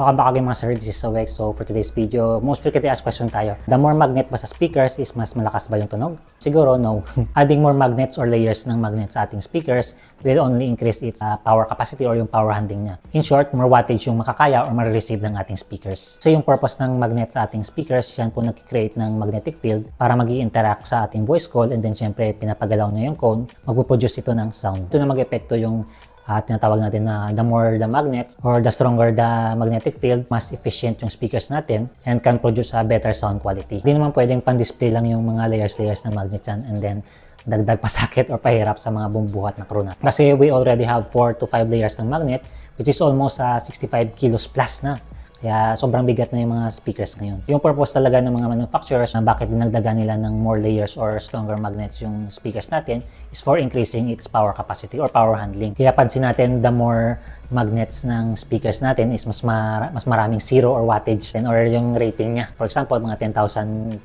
Welcome back again mga sir, this is Awek. So for today's video, most frequently asked question tayo. The more magnet ba sa speakers is mas malakas ba yung tunog? Siguro no. Adding more magnets or layers ng magnet sa ating speakers will only increase its uh, power capacity or yung power handling niya. In short, more wattage yung makakaya or ma-receive ng ating speakers. So yung purpose ng magnet sa ating speakers, yan po nag-create ng magnetic field para mag interact sa ating voice call and then syempre pinapagalaw niya yung cone, magpuproduce ito ng sound. Ito na mag-epekto yung at tinatawag natin na the more the magnets or the stronger the magnetic field, mas efficient yung speakers natin and can produce a better sound quality. Hindi naman pwedeng pan-display lang yung mga layers-layers ng magnets yan and then dagdag pasakit or pahirap sa mga bumbuhat na crew. Kasi we already have 4 to 5 layers ng magnet which is almost uh, 65 kilos plus na. Kaya sobrang bigat na yung mga speakers ngayon. Yung purpose talaga ng mga manufacturers na bakit dinagdagan nila ng more layers or stronger magnets yung speakers natin is for increasing its power capacity or power handling. Kaya pansin natin the more magnets ng speakers natin is mas, mara- mas maraming zero or wattage or yung rating niya. For example, mga 10,000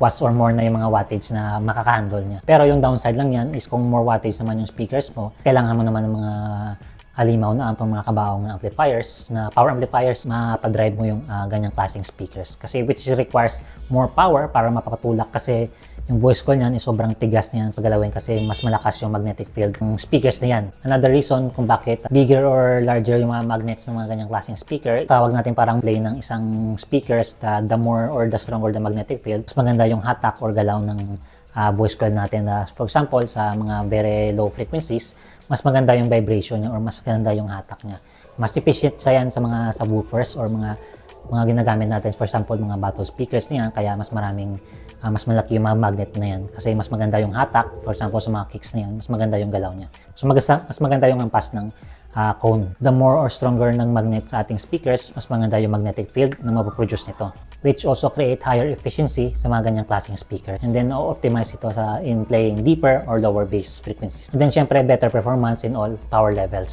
watts or more na yung mga wattage na makaka-handle niya. Pero yung downside lang yan is kung more wattage naman yung speakers mo, kailangan mo naman ng mga halimaw na ang mga kabaong na amplifiers, na power amplifiers, mapadrive mo yung ah, ganyang klaseng speakers. Kasi which requires more power para mapapatulak kasi yung voice call niyan is sobrang tigas niyan paggalawin kasi mas malakas yung magnetic field ng speakers na yan. Another reason kung bakit bigger or larger yung mga magnets ng mga ganyang klaseng speaker, tawag natin parang play ng isang speakers, the, the more or the stronger the magnetic field, mas maganda yung hatak or galaw ng uh, voice call natin. Uh, for example, sa mga very low frequencies, mas maganda yung vibration niya or mas maganda yung hatak niya. Mas efficient sa yan sa mga subwoofers or mga mga ginagamit natin. For example, mga battle speakers niyan, kaya mas maraming, ah, mas malaki yung mga magnet na yan. Kasi mas maganda yung hatak, for example, sa mga kicks na yan, mas maganda yung galaw niya. So, magasta, mas maganda yung ampas ng ah, cone. The more or stronger ng magnet sa ating speakers, mas maganda yung magnetic field na mapoproduce nito which also create higher efficiency sa mga ganyang klaseng speaker. And then, optimize ito sa in playing deeper or lower bass frequencies. And then, syempre, better performance in all power levels.